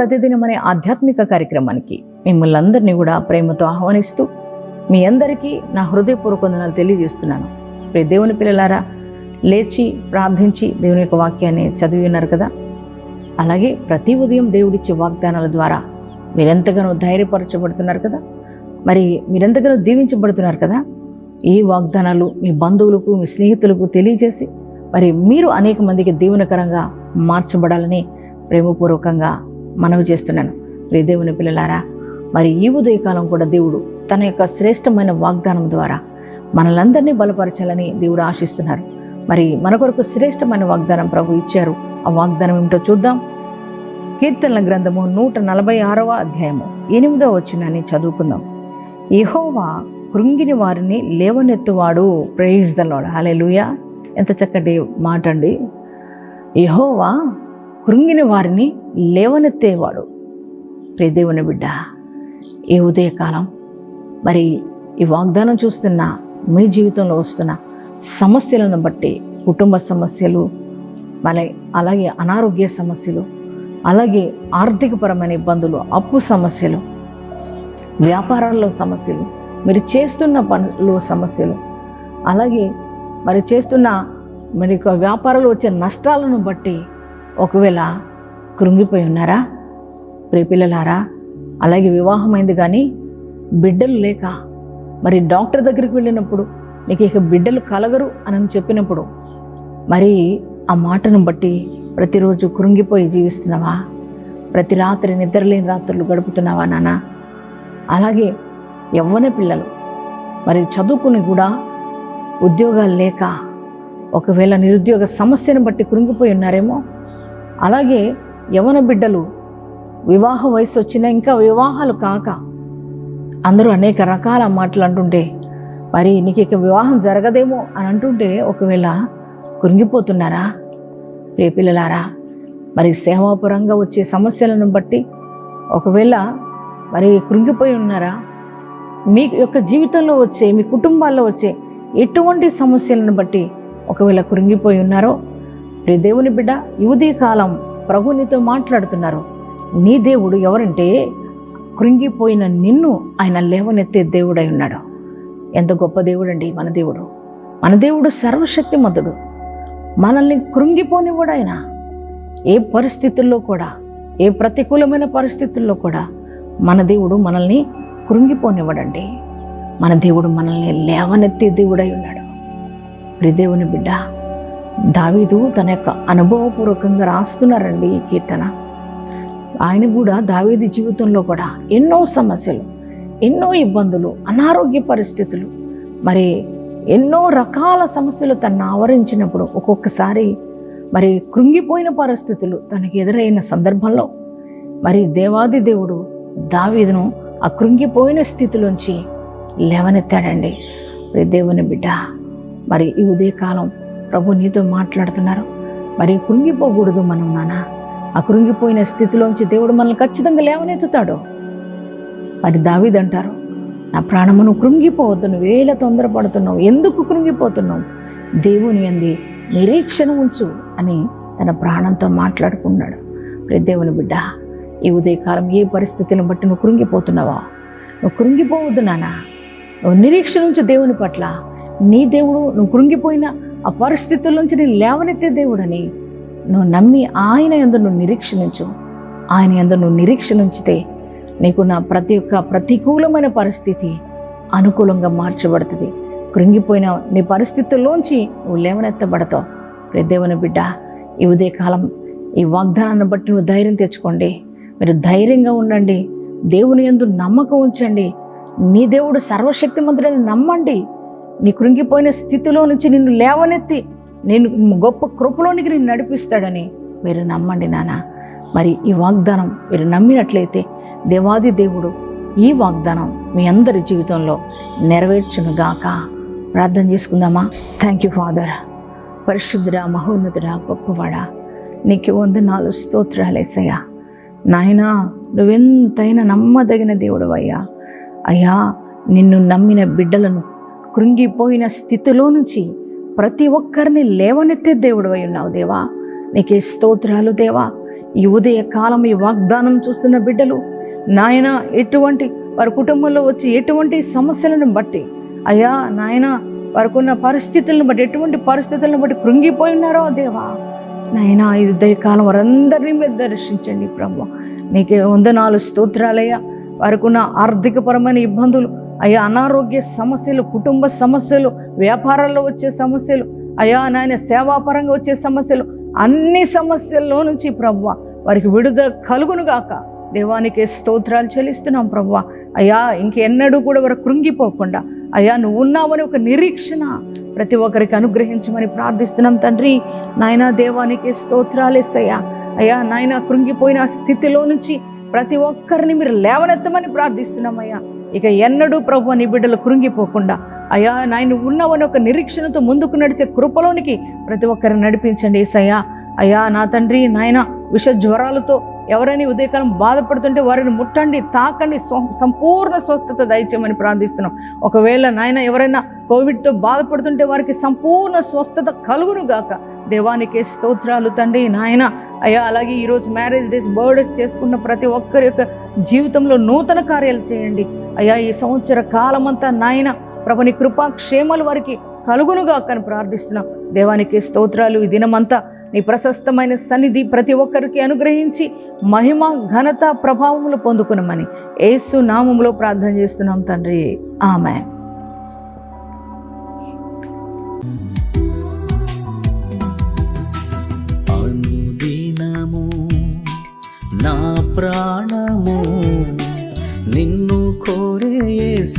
ప్రతిదినం అనే ఆధ్యాత్మిక కార్యక్రమానికి మిమ్మల్ని అందరినీ కూడా ప్రేమతో ఆహ్వానిస్తూ మీ అందరికీ నా హృదయపూర్వక వందనాలు తెలియజేస్తున్నాను. ప్రే దేవుని పిల్లలారా లేచి ప్రార్థించి దేవుని యొక్క వాక్యాన్ని చదివి ఉన్నారు కదా? అలాగే ప్రతి ఉదయం దేవుడిచ్చే వాగ్దానాల ద్వారా మీరెంతగానో ధైర్యపరచబడుతున్నారు కదా? మరి మీరెంతగానో దీవించబడుతున్నారు కదా? ఈ వాగ్దానాలు మీ బంధువులకు మీ స్నేహితులకు తెలియజేసి మరి మీరు అనేక మందికి దీవెనకరంగా మార్చబడాలని ప్రేమపూర్వకంగా మనవి చేస్తున్నాను. ప్రియదేవుని పిల్లలారా మరి ఈ ఉదయకాలం కూడా దేవుడు తన యొక్క శ్రేష్టమైన వాగ్దానం ద్వారా మనలందరినీ బలపరచాలని దేవుడు ఆశిస్తున్నారు. మరి మన కొరకు శ్రేష్టమైన వాగ్దానం ప్రభు ఇచ్చారు. ఆ వాగ్దానం ఏమిటో చూద్దాం. కీర్తనల గ్రంథము నూట నలభై ఆరవ అధ్యాయము. ఎనిమిదో వచ్చినని చదువుకుందాం. యహోవా కృంగిని వారిని లేవనెత్తువాడు. ప్రేయిజ్ ద లాడ్ లూయా ఎంత చక్కటి మాట అండి యహోవా కృంగిని వారిని లేవనెత్తేవాడు. ప్రియదేవుని బిడ్డ ఈ ఉదయకాలం మరి ఈ వాగ్దానం చూస్తున్న మీ జీవితంలో వస్తున్న సమస్యలను బట్టి కుటుంబ సమస్యలు మరి అలాగే అనారోగ్య సమస్యలు అలాగే ఆర్థికపరమైన ఇబ్బందులు అప్పు సమస్యలు వ్యాపారాల్లో సమస్యలు మీరు చేస్తున్న పనులు సమస్యలు అలాగే మరి చేస్తున్న మరి వ్యాపారాలు వచ్చే నష్టాలను బట్టి ఒకవేళ కృంగిపోయి ఉన్నారా? ప్రియపిల్లలారా అలాగే వివాహమైంది కానీ బిడ్డలు లేక మరి డాక్టర్ దగ్గరికి వెళ్ళినప్పుడు నీకు ఇక బిడ్డలు కలగరు అని చెప్పినప్పుడు మరి ఆ మాటను బట్టి ప్రతిరోజు కృంగిపోయి జీవిస్తున్నావా? ప్రతి రాత్రి నిద్రలేని రాత్రులు గడుపుతున్నావా నాన్న అలాగే యవ్వన పిల్లలు మరి చదువుకుని కూడా ఉద్యోగాలు లేక ఒకవేళ నిరుద్యోగ సమస్యను బట్టి కృంగిపోయి ఉన్నారేమో? అలాగే యవన బిడ్డలు వివాహ వయసు వచ్చినా ఇంకా వివాహాలు కాక అందరూ అనేక రకాల మాటలు అంటుంటే మరి నీకు ఇక వివాహం జరగదేమో అని అంటుంటే ఒకవేళ కృంగిపోతున్నారా? రే పిల్లలారా మరి సేవాపరంగా వచ్చే సమస్యలను బట్టి ఒకవేళ మరి కృంగిపోయి ఉన్నారా? మీ యొక్క జీవితంలో వచ్చే మీ కుటుంబాల్లో వచ్చే ఎటువంటి సమస్యలను బట్టి ఒకవేళ కృంగిపోయి ఉన్నారో? రే దేవుని బిడ్డ యువతీ కాలం ప్రభు నీతో మాట్లాడుతున్నారు. నీ దేవుడు ఎవరంటే కృంగిపోయిన నిన్ను ఆయన లేవనెత్తే దేవుడై ఉన్నాడు. ఎంత గొప్ప దేవుడండి మన దేవుడు. మన దేవుడు సర్వశక్తిమంతుడు. మనల్ని కృంగిపోనివాడు ఆయన ఏ పరిస్థితుల్లో కూడా ఏ ప్రతికూలమైన పరిస్థితుల్లో కూడా మన దేవుడు మనల్ని కృంగిపోనివ్వడండి. మన దేవుడు మనల్ని లేవనెత్తే దేవుడై ఉన్నాడు. ప్రిదేవుని బిడ్డ దావీదు తన యొక్క అనుభవపూర్వకంగా రాస్తున్నారండి ఈ కీర్తన. ఆయన కూడా దావీది జీవితంలో కూడా ఎన్నో సమస్యలు ఎన్నో ఇబ్బందులు అనారోగ్య పరిస్థితులు మరి ఎన్నో రకాల సమస్యలు తను ఆవరించినప్పుడు ఒక్కొక్కసారి మరి కృంగిపోయిన పరిస్థితులు తనకి ఎదురైన సందర్భంలో మరి దేవాది దేవుడు దావీదును ఆ కృంగిపోయిన స్థితిలోంచి లేవనెత్తాడండి. మరి దేవుని బిడ్డ మరి ఈ ఉదయకాలం ప్రభు నీతో మాట్లాడుతున్నారు. మరి కృంగిపోకూడదు మనం నాన్న ఆ కృంగిపోయిన స్థితిలోంచి దేవుడు మనల్ని ఖచ్చితంగా లేవనెత్తుతాడు. మరి దావిదంటారు నా ప్రాణమును కృంగిపోవద్దు నువ్వు వేల తొందరపడుతున్నావు? ఎందుకు కృంగిపోతున్నావు? దేవుని అంది నిరీక్షణ ఉంచు అని తన ప్రాణంతో మాట్లాడుకున్నాడు. దేవుని బిడ్డ ఈ ఉదయకాలం ఏ పరిస్థితిని బట్టి నువ్వు కృంగిపోతున్నావా? నువ్వు కృంగిపోవద్దు నాన్న నువ్వు నిరీక్షణ ఉంచు దేవుని పట్ల. నీ దేవుడు నువ్వు కృంగిపోయిన ఆ పరిస్థితుల నుంచి నేను లేవనెత్తే దేవుడని నువ్వు నమ్మి ఆయన ఎందు నువ్వు నిరీక్షణించు ఆయన ఎందు నువ్వు నిరీక్షణ ఉంచితే నీకు నా ప్రతి ఒక్క ప్రతికూలమైన పరిస్థితి అనుకూలంగా మార్చబడుతుంది. కృంగిపోయిన నీ పరిస్థితుల్లోంచి నువ్వు లేవనెత్తబడతావు. రే దేవుని బిడ్డ ఈ ఉదయకాలం ఈ వాగ్దానాన్ని బట్టి నువ్వు ధైర్యం తెచ్చుకోండి. మీరు ధైర్యంగా ఉండండి. దేవుని యందు నమ్మకం ఉంచండి. నీ దేవుడు సర్వశక్తిమంతుడని నమ్మండి. నీ కృంగిపోయిన స్థితిలో నుంచి నిన్ను లేవనెత్తి నేను గొప్ప కృపలోనికి నేను నడిపిస్తాడని మీరు నమ్మండి నాన్న మరి ఈ వాగ్దానం మీరు నమ్మినట్లయితే దేవాది దేవుడు ఈ వాగ్దానం మీ అందరి జీవితంలో నెరవేర్చునుగాక ప్రార్థన చేసుకుందామా? థ్యాంక్ యూ ఫాదర్ పరిశుద్ధుడా మహోన్నతుడా గొప్పవాడా నీకు వందనాలు స్తోత్రాలేసయ్యా నాయనా నువ్వెంతైనా నమ్మదగిన దేవుడు అయ్యా అయ్యా నిన్ను నమ్మిన బిడ్డలను కృంగిపోయిన స్థితిలో నుంచి ప్రతి ఒక్కరిని లేవనెత్తే దేవుడు అయి ఉన్నావు దేవా. నీకే స్తోత్రాలు దేవా. ఈ ఉదయ కాలం ఈ వాగ్దానం చూస్తున్న బిడ్డలు నాయన ఎటువంటి వారి కుటుంబంలో వచ్చి ఎటువంటి సమస్యలను బట్టి అయ్యా నాయన వారికున్న పరిస్థితులను బట్టి ఎటువంటి పరిస్థితులను బట్టి కృంగిపోయి ఉన్నారో దేవా. నాయన ఇది దయకాలం వారందరినీ మీద దర్శించండి ప్రభు. నీకే వందనాలు స్తోత్రాలయ్యా. వారికి ఉన్న ఆర్థికపరమైన ఇబ్బందులు అయ్యా అనారోగ్య సమస్యలు కుటుంబ సమస్యలు వ్యాపారాల్లో వచ్చే సమస్యలు అయ్యా నాయన సేవాపరంగా వచ్చే సమస్యలు అన్ని సమస్యల్లో నుంచి ప్రభు వారికి విడుదల కలుగును గాక. దేవానికి స్తోత్రాలు చెల్లిస్తున్నాం ప్రభు. అయ్యా ఇంకెన్నడూ కూడా వారు కృంగిపోకుండా అయ్యా నువ్వు ఉన్నావని ఒక నిరీక్షణ ప్రతి ఒక్కరికి అనుగ్రహించమని ప్రార్థిస్తున్నాం తండ్రి. నాయనా దేవానికి స్తోత్రాలేసయ్యా అయ్యా నాయన కృంగిపోయిన స్థితిలో నుంచి ప్రతి ఒక్కరిని మీరు లేవనెత్తమని ప్రార్థిస్తున్నామయ్యా ఇక ఎన్నడూ ప్రభు నీ బిడ్డలు కృంగిపోకుండా అయ్యా నాయన ఉన్నవని ఒక నిరీక్షణతో ముందుకు నడిచే కృపలోనికి ప్రతి ఒక్కరిని నడిపించండి ఏసయ్యా. అయ్యా నా తండ్రి నాయన విష జ్వరాలతో ఎవరైనా ఉదయకాలం బాధపడుతుంటే వారిని ముట్టండి తాకండి సంపూర్ణ స్వస్థత దయచేయమని ప్రార్థిస్తున్నాం. ఒకవేళ నాయన ఎవరైనా కోవిడ్తో బాధపడుతుంటే వారికి సంపూర్ణ స్వస్థత కలుగును గాక. దేవానికి స్తోత్రాలు తండ్రి నాయన. అయ్యా అలాగే ఈరోజు మ్యారేజ్ డేస్ బర్త్డేస్ చేసుకున్న ప్రతి ఒక్కరి యొక్క జీవితంలో నూతన కార్యాలు చేయండి. అయ్యా ఈ సంవత్సర కాలమంతా నాయన ప్రభుని కృపా క్షేమాలు వారికి కలుగునుగా అని ప్రార్థిస్తున్నాం. దేవానికి స్తోత్రాలు. ఈ దినమంతా నీ ప్రశస్తమైన సన్నిధి ప్రతి ఒక్కరికి అనుగ్రహించి మహిమ ఘనత ప్రభావములు పొందుకునమని ఏసు నామములో ప్రార్థన చేస్తున్నాం తండ్రి. ఆమె